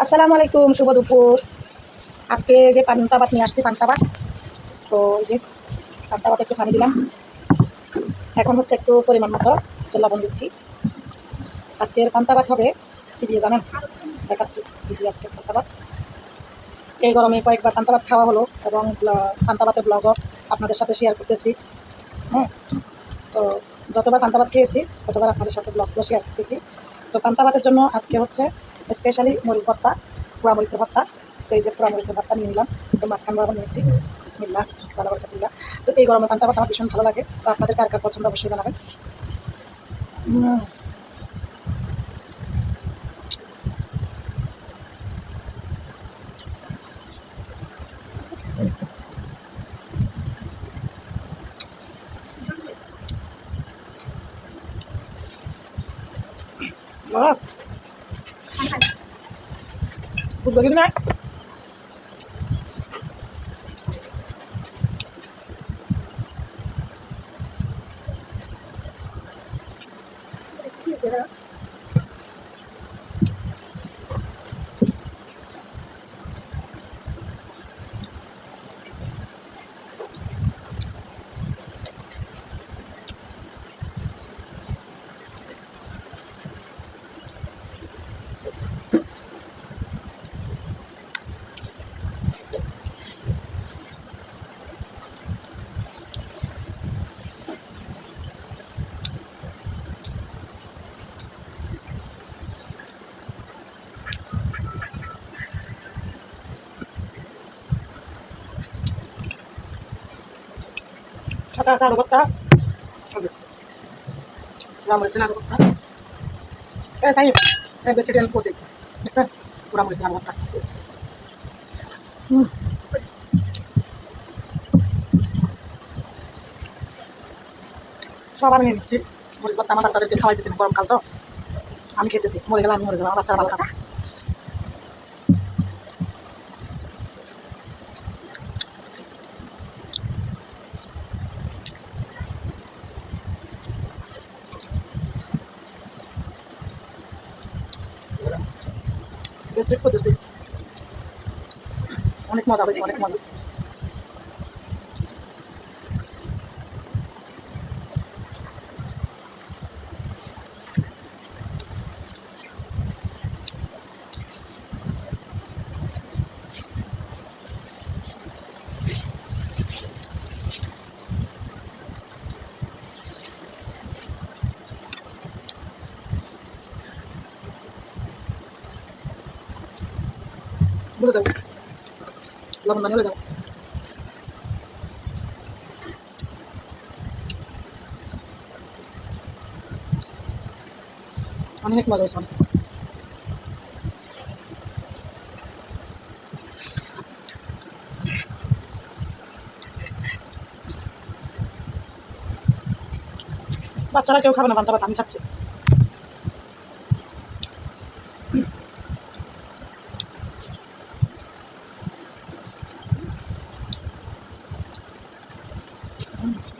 আসসালামু আলাইকুম, শুভ দুপুর। আজকে যে পান্তা ভাত নিয়ে আসছি, পান্তা ভাত। তো এই যে পান্তা ভাত একটু পানি দিলাম। এখন হচ্ছে একটু পরিমাণ মতো লবণ দিচ্ছি। আজকের পান্তা ভাত হবে কী দিয়ে জানেন? দেখাচ্ছি কী দিয়ে আজকের পান্তা ভাত। এই গরমে কয়েকবার পান্তা ভাত খাওয়া হলো এবং ব্ল- পান্তা ভাতের ব্লগও আপনাদের সাথে শেয়ার করতেছি। হ্যাঁ? তো যতবার পান্তা ভাত খেয়েছি, ততবার আপনাদের সাথে ব্লগগুলো শেয়ার করতেছি। তো পান্তা ভাতের জন্য আজকে হচ্ছে স্পেশালি মরিচ ভর্তা, পোড়া মরিচের ভর্তা। তো এই যে পোড়া মরিচের ভর্তা নিয়ে নিলাম, তো মাঝখান বরাবর নিয়েছি বরকাতুল্লাহ তো এই গরমে পান্তা আমার ভীষণ ভালো লাগে। তো আপনাদের কার কার পছন্দ অবশ্যই জানাবেন। উম, বাহ, খুব লাগে না সাদা আছে আলু ভর্তা নিয়ে নিচ্ছি। মরিচ ভর্তা আমার তাদেরকে খাওয়াইতেছি গরমকাল তো। আমি খেতেছি। মরে গেলে আমি মরে যাব আমার বাচ্চারা ভালো থাকা বেশ পদ্ধতি অনেক মজা হয়েছে অনেক মজা। বলে লবণ অনেক মজা হয়েছে বাচ্চারা কেউ খাবে না ভাত আমি খাচ্ছি। 嗯